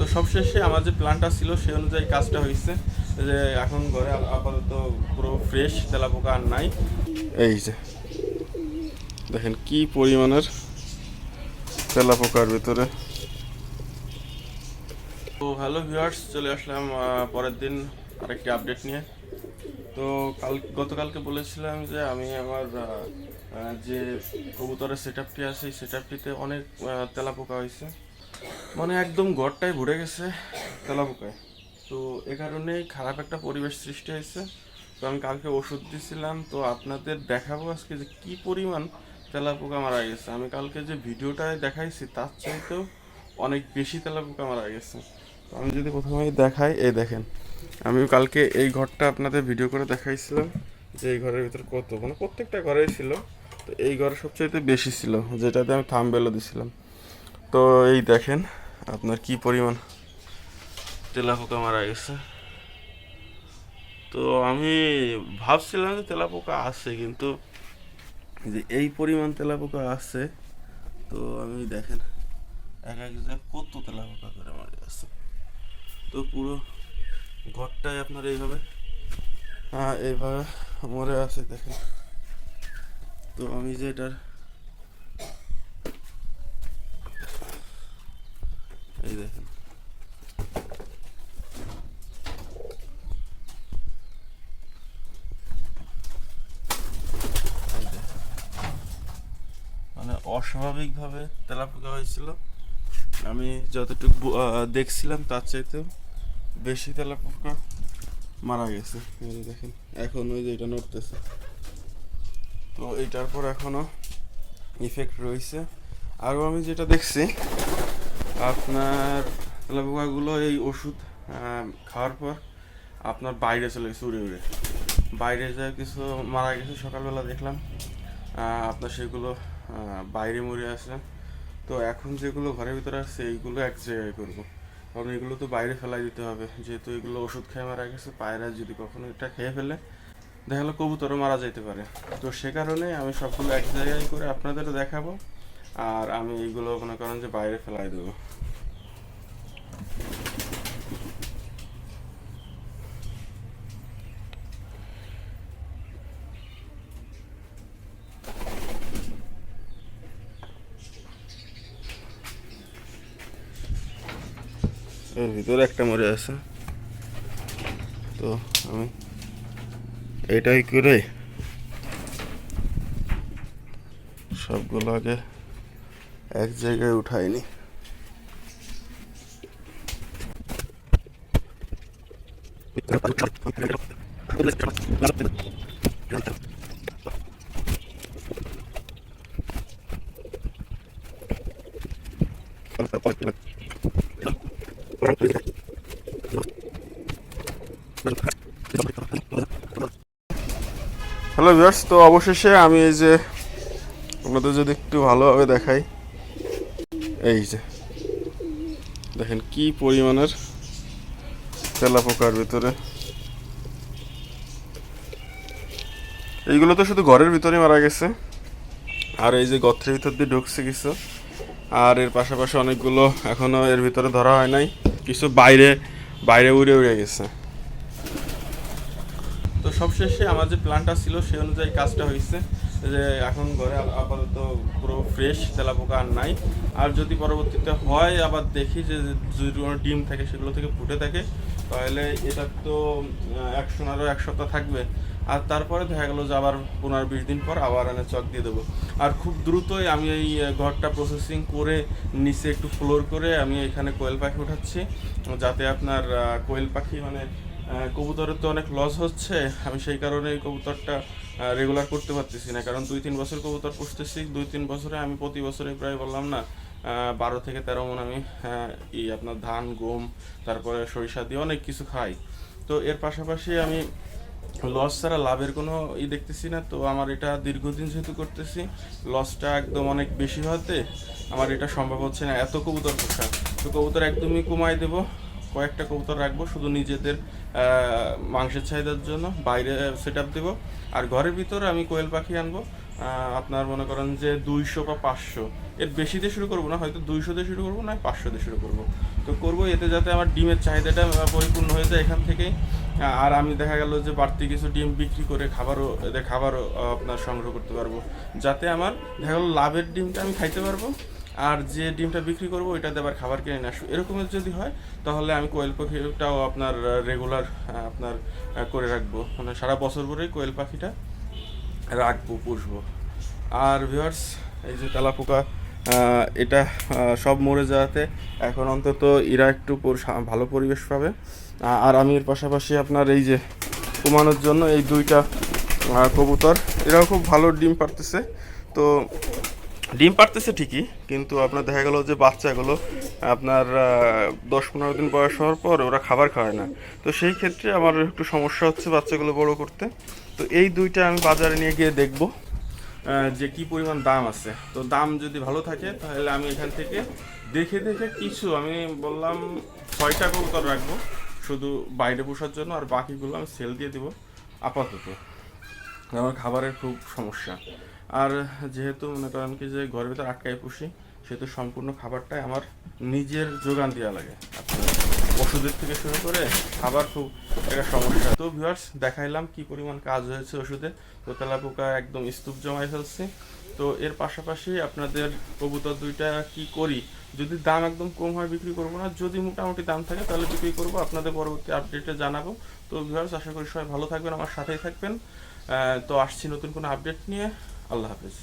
তো সবশেষে আমার যে প্ল্যানটা ছিল সেই অনুযায়ী কাজটা হয়েছে যে এখন ঘরে আপাতত পুরো ফ্রেশ তেলাপোকা আর নাই। এই যে দেখেন কি পরিমাণের তেলাপোকার ভিতরে। তো হ্যালো ভিউয়ার্স চলে আসলাম পরের দিন আরেকটি আপডেট নিয়ে। তো কাল গতকালকে বলেছিলাম যে আমি আমার যে কবুতরের সেট আপটি আছে এই সেট আপটিতে অনেক আহ, তেলাপোকা হয়েছে মানে একদম ঘরটাই ভরে গেছে তেলাপোকায়। তো এ কারণেই খারাপ একটা পরিবেশ সৃষ্টি হয়েছে। তো আমি কালকে ওষুধ দিছিলাম, তো আপনাদের দেখাবো আজকে যে কি পরিমাণ তেলাপোকা মারা গেছে। আমি কালকে যে ভিডিওটায় দেখাইছি, তার চাইতেও অনেক বেশি তেলাপোকা মারা গেছে। তো আমি যদি প্রথমে দেখাই, এই দেখেন আমি কালকে এই ঘরটা আপনাদের ভিডিও করে দেখাইছিলাম যে এই ঘরের ভিতর কত মানে প্রত্যেকটা ঘরেই ছিল। তো এই ঘরে সবচাইতে বেশি ছিল, যেটাতে আমি থামবেলও দিছিলাম। তো এই দেখেন, আপনার কি পরিমাণ তেলাপোকা মারা গেছে। তো আমি ভাবছিলাম যে তেলাপোকা আছে, কিন্তু যে এই পরিমাণ তেলাপোকা আছে, তো আমি দেখেন, এক এক জায়গায় কত তেলাপোকা করে মারা গেছে। তো পুরো ঘরটাই আপনার এইভাবে হ্যাঁ এইভাবে মরে আছে, দেখেন। তো আমি যে এটার এই দেখেন। মানে অস্বাভাবিকভাবে তেলাপোকা হয়েছিল। আমি যতটুকু দেখছিলাম, তার চাইতেও বেশি তেলাপোকা মারা গেছে। দেখেন, এখন ওই যে এটা নড়তেছে। তো এইটার পর এখনও ইফেক্ট রয়েছে। আরও আমি যেটা দেখছি আপনার তেলাপোকাগুলো এই ওষুধ খাওয়ার পর আপনার বাইরে চলে গেছে উড়ে উড়ে বাইরে যা কিছু, মারা গেছে, সকালবেলা দেখলাম আপনার সেগুলো বাইরে মরে আছে। তো এখন যেগুলো ঘরের ভিতরে আছে, এইগুলো এক জায়গায় করব। কারণ এগুলো তো বাইরে ফেলাই দিতে হবে। যেহেতু এগুলো ওষুধ খেয়ে মারা গেছে, পায়রা যদি কখনো এটা খেয়ে ফেলে, দেখা গেলো কবুতরও মারা যেতে পারে। তো সে কারণে আমি সবগুলো এক জায়গায় করে আপনাদের দেখাবো, আর আমি এইগুলো মনে করেন যে বাইরে ফেলাই দেবো। এর ভিতরে একটা মরে আছে। তো আমি এটাই করে সবগুলো আগে এক জায়গায় উঠাইনি। হ্যালো ভিউয়ার্স তো অবশেষে আমি এই যে আপনাদের যদি একটু ভালোভাবে দেখাই, এই যে, দেখেন কি পরিমাণের তেলাপোকার ভিতরে। এইগুলো তো শুধু ঘরের ভিতরে মারা গেছে, আর এই যে গর্তের ভিতর দিয়ে ঢুকছে কিছু, আর এর পাশাপাশি অনেকগুলো এখনও এর ভিতরে ধরা হয় নাই। কিছু বাইরে বাইরে উড়ে উড়ে গেছে। তো সবশেষে আমার যে প্ল্যানটা ছিল সেই অনুযায়ী কাজটা হয়েছে। যে এখন ঘরে আপাতত পুরো ফ্রেশ তেলাপোকা আর নাই। আর যদি পরবর্তীতে হয়, আবার দেখি যে যদি কোনো ডিম থাকে সেগুলো থেকে ফুটে থাকে, তাহলে এটা তো একশো আরও এক সপ্তাহ থাকবে। আর তারপরে দেখা গেলো যে আবার পনেরো বিশ দিন পর আবার এনে চক দিয়ে দেবো। আর খুব দ্রুতই আমি এই ঘরটা প্রসেসিং করে নিচে একটু ফ্লোর করে আমি এখানে কোয়েল পাখি উঠাচ্ছি যাতে আপনার কোয়েল পাখি মানে কবুতরের তো অনেক লস হচ্ছে। আমি সেই কারণে এই কবুতরটা রেগুলার করতে পারতেছি না। কারণ দুই তিন বছর কবুতর পুষতেছি, দুই তিন বছরে আমি প্রতি বছরে প্রায় বললাম না বারো থেকে তেরো মন আমি এই আপনার ধান, গম, তারপরে সরিষা দিয়ে অনেক কিছু খাই। তো এর পাশাপাশি আমি লস ছাড়া লাভের কোনো ই দেখতেছি না, তো আমার এটা দীর্ঘদিন যেহেতু করতেছি লসটা একদম অনেক বেশি হতে আমার এটা সম্ভব হচ্ছে না। এত কবুতর পোষা। তো কবুতর একদমই কমাই দেবো, কয়েকটা কবুতর রাখব, শুধু নিজেদের মাংসের চাহিদার জন্য, বাইরে সেট আপ দেবো। আর ঘরের ভিতরে আমি কোয়েল পাখি আনব আপনার মনে করেন যে দুইশো বা পাঁচশো। এর বেশি দিয়ে শুরু করব না, হয়তো দুইশো দিয়ে শুরু করব না পাঁচশো দিয়ে শুরু করব। তো করব এতে যাতে আমার ডিমের চাহিদাটা পরিপূর্ণ হয়ে যায় এখান থেকেই। আর আমি দেখা গেল যে বাড়তি কিছু ডিম বিক্রি করে খাবারও খাবারও আপনার সংগ্রহ করতে পারব। যাতে আমার দেখা গেলো লাভের ডিমটা আমি খাইতে পারব, আর যে ডিমটা বিক্রি করব, ওইটাতে আবার খাবার কিনে আসব। এরকমের যদি হয়, তাহলে আমি কোয়েল পাখিটাও আপনার রেগুলার আপনার করে রাখব। মানে সারা বছর ভরেই কোয়েল পাখিটা রাখব, পুষবো। আর ভিউয়ার্স এই যে তেলাপোকা এটা সব মরে যাওয়াতে এখন অন্তত এরা একটু ভালো পরিবেশ পাবে। আর আমি এর পাশাপাশি আপনার এই যে কমানোর জন্য এই দুইটা কবুতর। এরাও খুব ভালো ডিম পারতেছে তো ডিম পারতেছে ঠিকই, কিন্তু আপনার দেখা গেল যে বাচ্চাগুলো আপনার দশ পনেরো দিন বয়স হওয়ার পর ওরা খাবার খায় না। তো সেই ক্ষেত্রে আমার একটু সমস্যা হচ্ছে বাচ্চাগুলো বড় করতে। তো এই দুইটা আমি বাজারে নিয়ে গিয়ে দেখব যে কি পরিমাণ দাম আছে। তো দাম যদি ভালো থাকে, তাহলে আমি এখান থেকে দেখে দেখে কিছু, আমি বললাম ছয়টা কবুতর রাখব। শুধু বাইরে পোষার জন্য আর বাকিগুলো আমি সেল দিয়ে দিব আপাতত। আমার খাবারের খুব সমস্যা। আর যেহেতু মনে করেন কি যে ঘরের ভিতর আটকায় পুষি, সেহেতু সম্পূর্ণ খাবারটাই আমার নিজের যোগান দেওয়া লাগে। ওষুধের থেকে শুরু করে খাবার খুব একটা সমস্যা। তো ভিউয়ার্স দেখাইলাম কি পরিমাণ কাজ হয়েছে ওষুধে। তো তেলাপোকা একদম স্তূপ জমাই ফেলছি। তো এর পাশাপাশি আপনাদের কবুতর দুইটা কি করি? যদি দাম একদম কম হয় বিক্রি করব না, যদি মোটামুটি দাম থাকে তাহলে বিক্রি করব। আপনাদের পরবর্তী আপডেটে জানাব। তো ভিউয়ার্স আশা করি সবাই ভালো থাকবেন, আমার সাথেই থাকবেন। তো আসছি নতুন কোনো আপডেট নিয়ে। আল্লাহ হাফেজ।